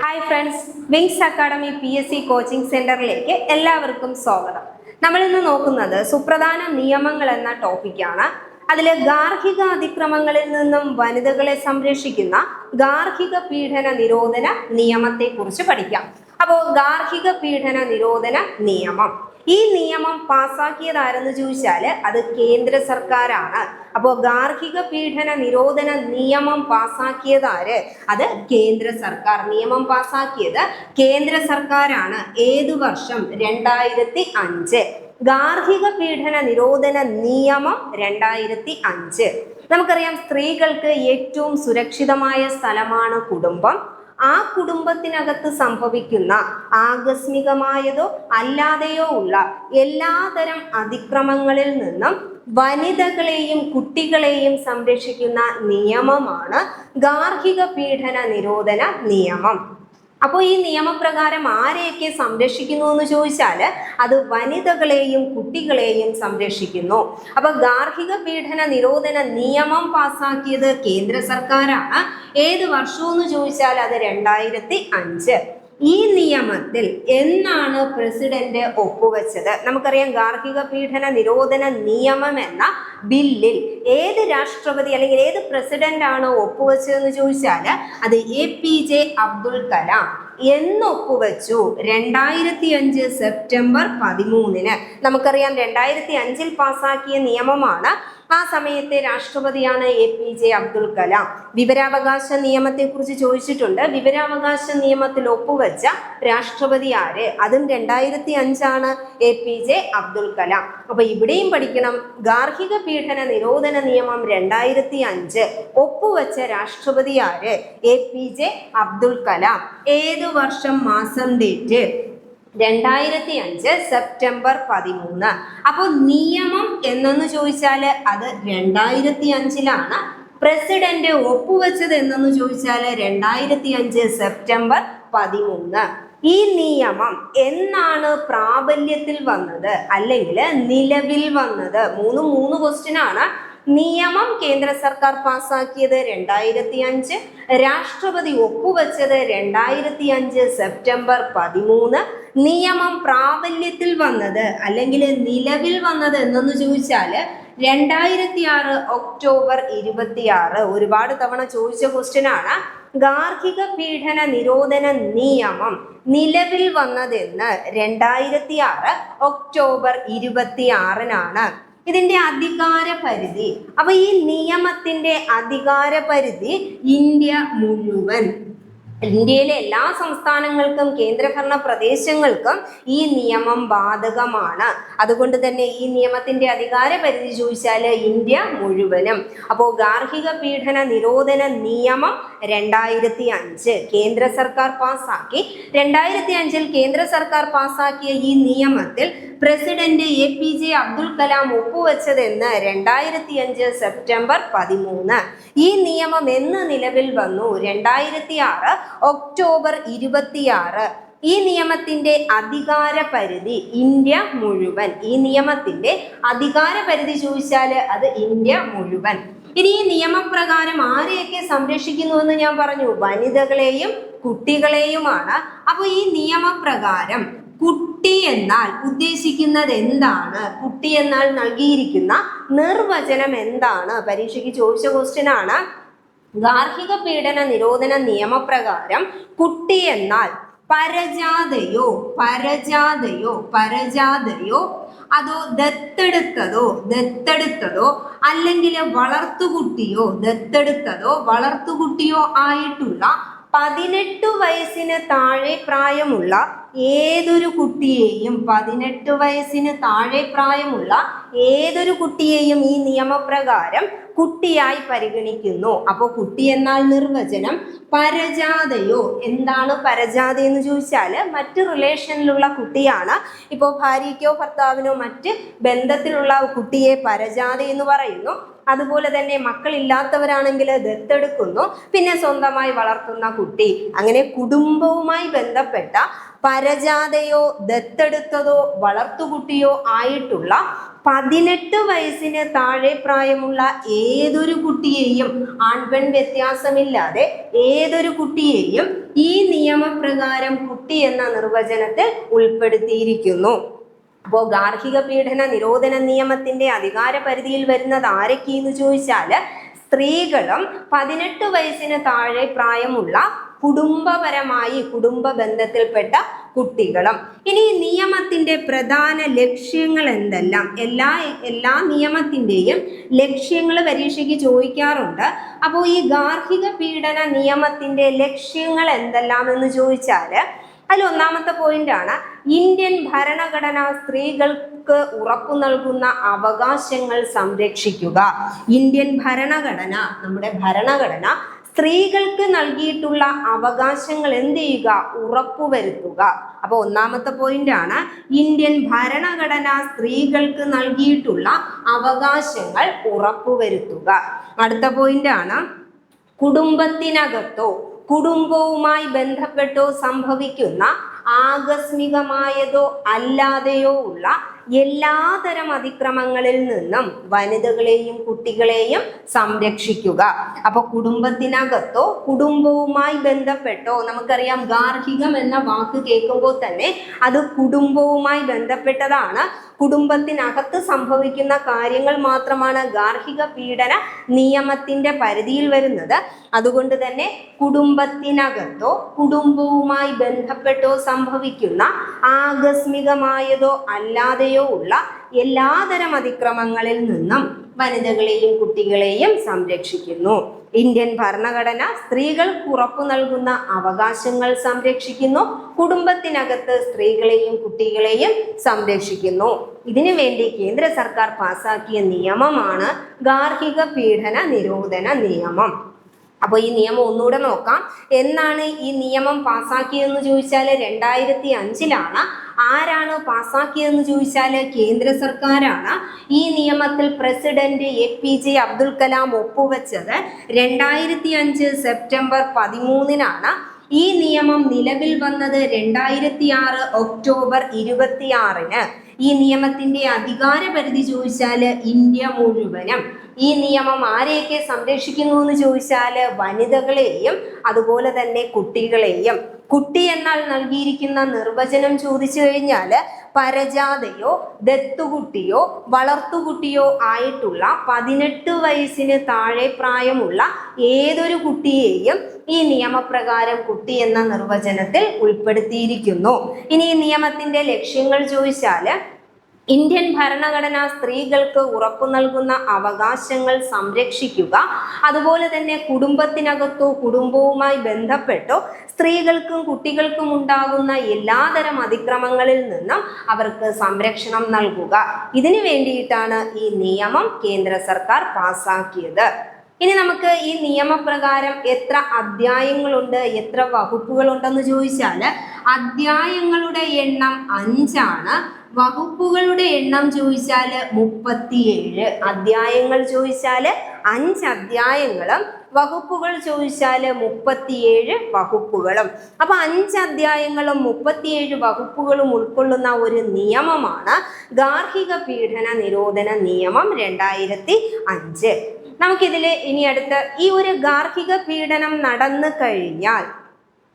Hi friends wings academy P S C coaching സെന്ററിലേക്ക് എല്ലാവർക്കും സ്വാഗതം. നമ്മൾ ഇന്ന് നോക്കുന്നത് സുപ്രധാന നിയമങ്ങൾ എന്ന ടോപ്പിക്കാണ് അതിൽ ഗാർഹിക അതിക്രമങ്ങളിൽ നിന്നും വനിതകളെ സംരക്ഷിക്കുന്ന ഗാർഹിക പീഡന നിരോധന നിയമത്തെക്കുറിച്ച് പഠിക്കാം. അപ്പോൾ ഗാർഹിക പീഡന നിരോധന നിയമം. ഈ നിയമം പാസാക്കിയതാരെന്ന് ചോദിച്ചാൽ അത് കേന്ദ്ര സർക്കാരാണ്. അപ്പോൾ ഗാർഹിക പീഡന നിരോധന നിയമം പാസാക്കിയതാര് അത് കേന്ദ്ര സർക്കാർ നിയമം പാസാക്കിയത് കേന്ദ്ര സർക്കാരാണ്. ഏതു വർഷം? രണ്ടായിരത്തി അഞ്ച് ഗാർഹിക പീഡന നിരോധന നിയമം രണ്ടായിരത്തി അഞ്ച് നമുക്കറിയാം സ്ത്രീകൾക്ക് ഏറ്റവും സുരക്ഷിതമായ സ്ഥലമാണ് കുടുംബം. ആ കുടുംബത്തിനകത്ത് സംഭവിക്കുന്ന ആകസ്മികമായതോ അല്ലാതെയോ ഉള്ള എല്ലാതരം അതിക്രമങ്ങളിൽ നിന്നും വനിതകളെയും കുട്ടികളെയും സംരക്ഷിക്കുന്ന നിയമമാണ് ഗാർഹിക പീഡന നിരോധന നിയമം. അപ്പോൾ ഈ നിയമപ്രകാരം ആരെയൊക്കെ സംരക്ഷിക്കുന്നു എന്ന് ചോദിച്ചാൽ അത് വനിതകളെയും കുട്ടികളെയും സംരക്ഷിക്കുന്നു. അപ്പൊ ഗാർഹിക പീഡന നിരോധന നിയമം പാസാക്കിയത് കേന്ദ്ര സർക്കാരാണ്. ഏത് വർഷമെന്ന് ചോദിച്ചാൽ അത് രണ്ടായിരത്തി അഞ്ച്. ഈ നിയമത്തിൽ എന്നാണ് പ്രസിഡന്റ് ഒപ്പുവെച്ചത്? നമുക്കറിയാം ഗാർഹിക പീഡന നിരോധന നിയമം എന്ന ബില്ലിൽ ഏത് രാഷ്ട്രപതി അല്ലെങ്കിൽ ഏത് പ്രസിഡന്റ് ആണ് ഒപ്പുവെച്ചതെന്ന് ചോദിച്ചാൽ അത് A P J Abdul Kalam എന്നൊപ്പുവെച്ചു രണ്ടായിരത്തി അഞ്ച് സെപ്റ്റംബർ പതിമൂന്നിന്. നമുക്കറിയാം രണ്ടായിരത്തി അഞ്ചിൽ പാസാക്കിയ നിയമമാണ് ആ സമയത്തെ രാഷ്ട്രപതിയാണ് A P J Abdul Kalam. വിവരാവകാശ നിയമത്തെ കുറിച്ച് ചോദിച്ചിട്ടുണ്ട്. വിവരാവകാശ നിയമത്തിൽ ഒപ്പുവെച്ച രാഷ്ട്രപതി ആര്? അതും രണ്ടായിരത്തി അഞ്ചാണ് A P J Abdul Kalam. അപ്പൊ ഇവിടെയും പഠിക്കണം. ഗാർഹിക പീഡന നിരോധന നിയമം രണ്ടായിരത്തി അഞ്ച് ഒപ്പുവെച്ച രാഷ്ട്രപതി ആര്? A P J Abdul Kalam. ഏതു വർഷം മാസം ഡേറ്റ്? രണ്ടായിരത്തി അഞ്ച് സെപ്റ്റംബർ പതിമൂന്ന്. അപ്പോൾ നിയമം എന്നെന്ന് ചോദിച്ചാൽ അത് രണ്ടായിരത്തി അഞ്ചിലാണ് പ്രസിഡന്റ് ഒപ്പുവെച്ചത് എന്നെന്ന് ചോദിച്ചാൽ രണ്ടായിരത്തി അഞ്ച് സെപ്റ്റംബർ പതിമൂന്ന്. ഈ നിയമം എന്നാണ് പ്രാബല്യത്തിൽ വന്നത്? അല്ലെങ്കിൽ നിലവിൽ വന്നത്? മൂന്ന് മൂന്ന് ക്വസ്റ്റ്യൻ ആണ്. നിയമം കേന്ദ്ര സർക്കാർ പാസാക്കിയത് രണ്ടായിരത്തി അഞ്ച് രാഷ്ട്രപതി ഒപ്പുവെച്ചത് രണ്ടായിരത്തി അഞ്ച് സെപ്റ്റംബർ പതിമൂന്ന്. നിയമം പ്രാബല്യത്തിൽ വന്നത് അല്ലെങ്കിൽ നിലവിൽ വന്നത് എന്നൊന്ന് ചോദിച്ചാൽ രണ്ടായിരത്തി ആറ് ഒക്ടോബർ ഇരുപത്തിയാറ്. ഒരുപാട് തവണ ചോദിച്ച ക്വസ്റ്റ്യൻ ആണ്. ഗാർഹിക പീഡന നിരോധന നിയമം നിലവിൽ വന്നതെന്ന് രണ്ടായിരത്തി ആറ് ഒക്ടോബർ ഇരുപത്തി ആറിനാണ് ഇതിന്റെ അധികാര പരിധി. അപ്പൊ ഈ നിയമത്തിന്റെ അധികാര പരിധി ഇന്ത്യ മുഴുവൻ. ഇന്ത്യയിലെ എല്ലാ സംസ്ഥാനങ്ങൾക്കും കേന്ദ്രഭരണ പ്രദേശങ്ങൾക്കും ഈ നിയമം ബാധകമാണ്. അതുകൊണ്ട് തന്നെ ഈ നിയമത്തിന്റെ അധികാര പരിധി ചോദിച്ചാൽ ഇന്ത്യ മുഴുവനും. അപ്പോൾ ഗാർഹിക പീഡന നിരോധന നിയമം രണ്ടായിരത്തി അഞ്ച് കേന്ദ്ര സർക്കാർ പാസാക്കി രണ്ടായിരത്തി അഞ്ചിൽ കേന്ദ്ര സർക്കാർ പാസാക്കിയ ഈ നിയമത്തിൽ president A P J Abdul Kalam ഒപ്പുവെച്ചതെന്ന് രണ്ടായിരത്തി അഞ്ച് സെപ്റ്റംബർ പതിമൂന്ന്. ഈ നിയമം എന്ന് നിലവിൽ വന്നു? രണ്ടായിരത്തി ആറ് ഒക്ടോബർ ഇരുപത്തിയാറ്. ഈ നിയമത്തിന്റെ അധികാര പരിധി ഇന്ത്യ മുഴുവൻ. ഈ നിയമത്തിന്റെ അധികാര പരിധി ചോദിച്ചാൽ അത് ഇന്ത്യ മുഴുവൻ. ഇനി ഈ നിയമപ്രകാരം ആരെയൊക്കെ സംരക്ഷിക്കുന്നു എന്ന് ഞാൻ പറഞ്ഞു. വനിതകളെയും കുട്ടികളെയുമാണ്. അപ്പൊ ഈ നിയമപ്രകാരം കുട്ടി എന്നാൽ ഉദ്ദേശിക്കുന്നത് എന്താണ്? കുട്ടി എന്നാൽ നൽകിയിരിക്കുന്ന നിർവചനം എന്താണ്? പരീക്ഷയ്ക്ക് ചോദിച്ച ക്വസ്റ്റ്യൻ ആണ്. ഗാർഹിക പീഡന നിരോധന നിയമപ്രകാരം കുട്ടി എന്നാൽ പരജാതയോ പരജാതയോ പരജാതയോ അതോ ദത്തെടുത്തതോ ദത്തെടുത്തതോ അല്ലെങ്കിൽ വളർത്തുകുട്ടിയോ ദത്തെടുത്തതോ വളർത്തുകുട്ടിയോ ആയിട്ടുള്ള പതിനെട്ട് വയസ്സിന് താഴെ പ്രായമുള്ള ഏതൊരു കുട്ടിയെയും പതിനെട്ട് വയസ്സിന് താഴെ പ്രായമുള്ള ഏതൊരു കുട്ടിയെയും ഈ നിയമപ്രകാരം കുട്ടിയായി പരിഗണിക്കുന്നു. അപ്പോൾ കുട്ടി എന്നാൽ നിർവചനം പരജാതയോ? എന്താണ് പരജാത എന്ന് ചോദിച്ചാൽ മറ്റ് റിലേഷനിലുള്ള കുട്ടിയാണ്. ഇപ്പോൾ ഭാര്യയ്ക്കോ ഭർത്താവിനോ മറ്റ് ബന്ധത്തിലുള്ള കുട്ടിയെ പരജാത എന്ന് പറയുന്നു. അതുപോലെ തന്നെ മക്കളില്ലാത്തവരാണെങ്കിൽ ദത്തെടുക്കുന്നു പിന്നെ സ്വന്തമായി വളർത്തുന്ന കുട്ടി. അങ്ങനെ കുടുംബവുമായി ബന്ധപ്പെട്ട പരജാതയോ ദത്തെടുത്തതോ വളർത്തുകുട്ടിയോ ആയിട്ടുള്ള പതിനെട്ട് വയസ്സിന് താഴെ പ്രായമുള്ള ഏതൊരു കുട്ടിയെയും ആൺപെൺ വ്യത്യാസമില്ലാതെ ഏതൊരു കുട്ടിയെയും ഈ നിയമപ്രകാരം കുട്ടി എന്ന നിർവചനത്തിൽ ഉൾപ്പെടുത്തിയിരിക്കുന്നു. അപ്പോൾ ഗാർഹിക പീഡന നിരോധന നിയമത്തിന്റെ അധികാര പരിധിയിൽ വരുന്നത് ആരൊക്കെയെന്ന് ചോദിച്ചാൽ സ്ത്രീകളും പതിനെട്ട് വയസ്സിന് താഴെ പ്രായമുള്ള കുടുംബപരമായി കുടുംബ ബന്ധത്തിൽപ്പെട്ട കുട്ടികളും. ഇനി നിയമത്തിന്റെ പ്രധാന ലക്ഷ്യങ്ങൾ എന്തെല്ലാം? എല്ലാ എല്ലാ നിയമത്തിന്റെയും ലക്ഷ്യങ്ങൾ പരീക്ഷയ്ക്ക് ചോദിക്കാറുണ്ട്. അപ്പോൾ ഈ ഗാർഹിക പീഡന നിയമത്തിന്റെ ലക്ഷ്യങ്ങൾ എന്തെല്ലാം എന്ന് ചോദിച്ചാൽ അതിൽ ഒന്നാമത്തെ പോയിന്റ് ആണ്. ഇന്ത്യൻ ഭരണഘടന സ്ത്രീകൾക്ക് ഉറപ്പു നൽകുന്ന അവകാശങ്ങൾ സംരക്ഷിക്കുക. ഇന്ത്യൻ ഭരണഘടന നമ്മുടെ ഭരണഘടന സ്ത്രീകൾക്ക് നൽകിയിട്ടുള്ള അവകാശങ്ങൾ എന്ത് ചെയ്യുക? ഉറപ്പുവരുത്തുക. അപ്പൊ ഒന്നാമത്തെ പോയിന്റ് ആണ് ഇന്ത്യൻ ഭരണഘടന സ്ത്രീകൾക്ക് നൽകിയിട്ടുള്ള അവകാശങ്ങൾ ഉറപ്പുവരുത്തുക. അടുത്ത പോയിന്റ് ആണ് കുടുംബത്തിനകത്തോ കുടുംബവുമായി ബന്ധപ്പെട്ടോ സംഭവിക്കുന്ന ആകസ്മികമായതോ അല്ലാതെയോ ഉള്ള എല്ലാതരം അതിക്രമങ്ങളിൽ നിന്നും വനിതകളെയും കുട്ടികളെയും സംരക്ഷിക്കുക. അപ്പൊ കുടുംബത്തിനകത്തോ കുടുംബവുമായി ബന്ധപ്പെട്ടോ നമുക്കറിയാം ഗാർഹികം എന്ന വാക്ക് കേൾക്കുമ്പോൾ തന്നെ അത് കുടുംബവുമായി ബന്ധപ്പെട്ടതാണ്. കുടുംബത്തിനകത്ത് സംഭവിക്കുന്ന കാര്യങ്ങൾ മാത്രമാണ് ഗാർഹിക പീഡന നിയമത്തിന്റെ പരിധിയിൽ വരുന്നത്. അതുകൊണ്ട് തന്നെ കുടുംബത്തിനകത്തോ കുടുംബവുമായി ബന്ധപ്പെട്ടോ സംഭവിക്കുന്ന ആകസ്മികമായതോ അല്ലാതെയോ ഉള്ള എല്ലാതരം അതിക്രമങ്ങളിൽ നിന്നും വനിതകളെയും കുട്ടികളെയും സംരക്ഷിക്കുന്നു. ഇന്ത്യൻ ഭരണഘടന സ്ത്രീകൾക്ക് ഉറപ്പു നൽകുന്ന അവകാശങ്ങൾ സംരക്ഷിക്കുന്നു. കുടുംബത്തിനകത്ത് സ്ത്രീകളെയും കുട്ടികളെയും സംരക്ഷിക്കുന്നു. ഇതിനു വേണ്ടി കേന്ദ്ര സർക്കാർ പാസാക്കിയ നിയമമാണ് ഗാർഹിക പീഡന നിരോധന നിയമം. അപ്പോൾ ഈ നിയമം ഒന്നുകൂടെ നോക്കാം. എന്നാണ് ഈ നിയമം പാസാക്കിയതെന്ന് ചോദിച്ചാൽ രണ്ടായിരത്തി അഞ്ചിലാണ് ആരാണ് പാസാക്കിയതെന്ന് ചോദിച്ചാൽ കേന്ദ്ര സർക്കാരാണ്. ഈ നിയമത്തിൽ president A P J Abdul Kalam ഒപ്പുവെച്ചത് രണ്ടായിരത്തി അഞ്ച് സെപ്റ്റംബർ പതിമൂന്നിനാണ്. ഈ നിയമം നിലവിൽ വന്നത് രണ്ടായിരത്തി ആറ് ഒക്ടോബർ ഇരുപത്തിയാറിന്. ഈ നിയമത്തിന്റെ അധികാര പരിധി ചോദിച്ചാൽ ഇന്ത്യ മുഴുവനും. ഈ നിയമം ആരെയൊക്കെ സംരക്ഷിക്കുന്നു എന്ന് ചോദിച്ചാൽ വനിതകളെയും അതുപോലെ തന്നെ കുട്ടികളെയും. കുട്ടി എന്നാൽ നൽകിയിരിക്കുന്ന നിർവചനം ചോദിച്ചു കഴിഞ്ഞാൽ പരജാതയോ ദത്തുകുട്ടിയോ വളർത്തുകുട്ടിയോ ആയിട്ടുള്ള പതിനെട്ട് വയസ്സിന് താഴെ പ്രായമുള്ള ഏതൊരു കുട്ടിയെയും ഈ നിയമപ്രകാരം കുട്ടി എന്ന നിർവചനത്തിൽ ഉൾപ്പെടുത്തിയിരിക്കുന്നു. ഇനി ഈ നിയമത്തിന്റെ ലക്ഷ്യങ്ങൾ ചോദിച്ചാൽ ഇന്ത്യൻ ഭരണഘടന സ്ത്രീകൾക്ക് ഉറപ്പു നൽകുന്ന അവകാശങ്ങൾ സംരക്ഷിക്കുക. അതുപോലെ തന്നെ കുടുംബത്തിനകത്തോ കുടുംബവുമായി ബന്ധപ്പെട്ടോ സ്ത്രീകൾക്കും കുട്ടികൾക്കും ഉണ്ടാകുന്ന എല്ലാതരം അതിക്രമങ്ങളിൽ നിന്നും അവർക്ക് സംരക്ഷണം നൽകുക. ഇതിനു വേണ്ടിയിട്ടാണ് ഈ നിയമം കേന്ദ്ര സർക്കാർ പാസാക്കിയത്. ഇനി നമുക്ക് ഈ നിയമപ്രകാരം എത്ര അധ്യായങ്ങളുണ്ട് എത്ര വകുപ്പുകളുണ്ടെന്ന് ചോദിച്ചാൽ അധ്യായങ്ങളുടെ എണ്ണം അഞ്ചാണ്. വകുപ്പുകളുടെ എണ്ണം ചോദിച്ചാൽ മുപ്പത്തിയേഴ് അധ്യായങ്ങൾ ചോദിച്ചാൽ അഞ്ച് അധ്യായങ്ങളും വകുപ്പുകൾ ചോദിച്ചാൽ മുപ്പത്തിയേഴ് വകുപ്പുകളും. അപ്പൊ അഞ്ച് അധ്യായങ്ങളും മുപ്പത്തിയേഴ് വകുപ്പുകളും ഉൾക്കൊള്ളുന്ന ഒരു നിയമമാണ് ഗാർഹിക പീഡന നിരോധന നിയമം രണ്ടായിരത്തി അഞ്ച്. നമുക്കിതിൽ ഇനി അടുത്ത് ഈ ഒരു ഗാർഹിക പീഡനം നടന്നു കഴിഞ്ഞാൽ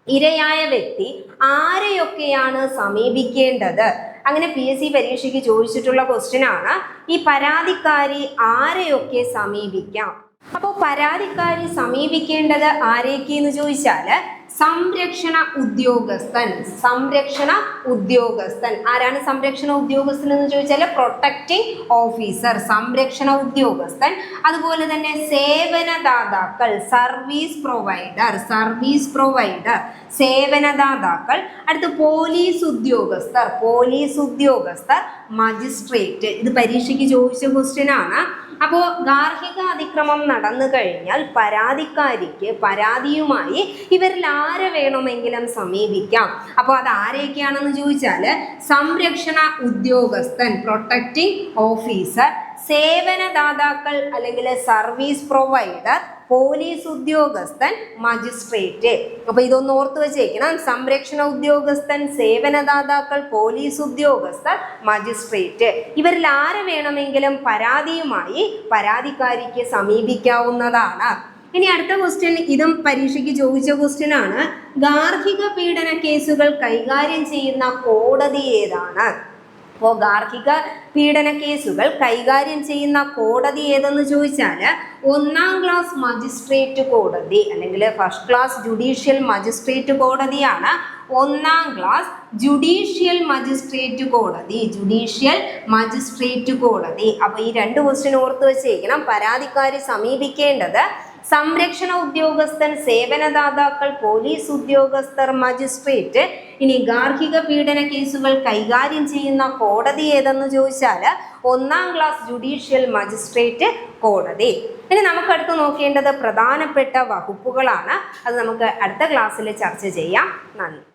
ഇരയായ വ്യക്തി ആരെയൊക്കെയാണ് സമീപിക്കേണ്ടത്? അങ്ങനെ പി എസ് സി പരീക്ഷയ്ക്ക് ചോദിച്ചിട്ടുള്ള ക്വസ്റ്റ്യൻ ആണ്. ഈ പരാതിക്കാരി ആരെയൊക്കെ സമീപിക്കാം? അപ്പോൾ പരാതിക്കാരി സമീപിക്കേണ്ടത് ആരെയൊക്കെ എന്ന് ചോദിച്ചാൽ സംരക്ഷണ ഉദ്യോഗസ്ഥൻ. സംരക്ഷണ ഉദ്യോഗസ്ഥൻ. ആരാണ് സംരക്ഷണ ഉദ്യോഗസ്ഥൻ എന്ന് ചോദിച്ചാൽ പ്രൊട്ടക്റ്റിംഗ് ഓഫീസർ സംരക്ഷണ ഉദ്യോഗസ്ഥൻ. അതുപോലെ തന്നെ സേവനദാതാക്കൾ സർവീസ് പ്രൊവൈഡർ സർവീസ് പ്രൊവൈഡർ സേവനദാതാക്കൾ. അടുത്ത് പോലീസ് ഉദ്യോഗസ്ഥർ പോലീസ് ഉദ്യോഗസ്ഥർ മജിസ്ട്രേറ്റ് ഇത് പരീക്ഷയ്ക്ക് ചോദിച്ച ക്വസ്റ്റ്യൻ ആണ്. അപ്പോൾ ഗാർഹിക അതിക്രമം നടന്നു കഴിഞ്ഞാൽ പരാതിക്കാരിക്ക് പരാതിയുമായി ഇവരിൽ ആരെ വേണമെങ്കിലും സമീപിക്കാം. അപ്പോൾ അത് ആരെയൊക്കെയാണെന്ന് ചോദിച്ചാൽ സംരക്ഷണ ഉദ്യോഗസ്ഥൻ പ്രൊട്ടക്റ്റിംഗ് ഓഫീസർ സേവനദാതാക്കൾ അല്ലെങ്കിൽ സർവീസ് പ്രൊവൈഡർ പോലീസ് ഉദ്യോഗസ്ഥൻ മജിസ്ട്രേറ്റ്. അപ്പൊ ഇതൊന്ന് ഓർത്ത് വെച്ചേക്കണം. സംരക്ഷണ ഉദ്യോഗസ്ഥൻ സേവനദാതാക്കൾ പോലീസ് ഉദ്യോഗസ്ഥർ മജിസ്ട്രേറ്റ്. ഇവരിൽ ആരെ വേണമെങ്കിലും പരാതിയുമായി പരാതിക്കാരിക്ക് സമീപിക്കാവുന്നതാണ്. ഇനി അടുത്ത ക്വസ്റ്റ്യൻ ഇതും പരീക്ഷയ്ക്ക് ചോദിച്ച ക്വസ്റ്റ്യൻ ആണ്. ഗാർഹിക പീഡന കേസുകൾ കൈകാര്യം ചെയ്യുന്ന കോടതി ഏതാണ്? അപ്പോൾ ഗാർഹിക പീഡന കേസുകൾ കൈകാര്യം ചെയ്യുന്ന കോടതി ഏതെന്ന് ചോദിച്ചാൽ ഒന്നാം ക്ലാസ് മജിസ്ട്രേറ്റ് കോടതി അല്ലെങ്കിൽ ഫസ്റ്റ് ക്ലാസ് ജുഡീഷ്യൽ മജിസ്ട്രേറ്റ് കോടതിയാണ് ഒന്നാം ക്ലാസ് ജുഡീഷ്യൽ മജിസ്ട്രേറ്റ് കോടതി ജുഡീഷ്യൽ മജിസ്ട്രേറ്റ് കോടതി. അപ്പോൾ ഈ രണ്ട് ക്വസ്റ്റ്യൻ ഓർത്ത് വെച്ചേക്കണം പരാതിക്കാരി സമീപിക്കേണ്ടത് സംരക്ഷണ ഉദ്യോഗസ്ഥൻ സേവനദാതാക്കൾ പോലീസ് ഉദ്യോഗസ്ഥർ മജിസ്ട്രേറ്റ് ഇനി ഗാർഹിക പീഡന കേസുകൾ കൈകാര്യം ചെയ്യുന്ന കോടതി ഏതെന്ന് ചോദിച്ചാൽ ഒന്നാം ക്ലാസ് ജുഡീഷ്യൽ മജിസ്ട്രേറ്റ് കോടതി. ഇനി നമുക്ക് അടുത്ത് നോക്കേണ്ടത് പ്രധാനപ്പെട്ട വകുപ്പുകളാണ്. അത് നമുക്ക് അടുത്ത ക്ലാസ്സിൽ ചർച്ച ചെയ്യാം. നന്ദി.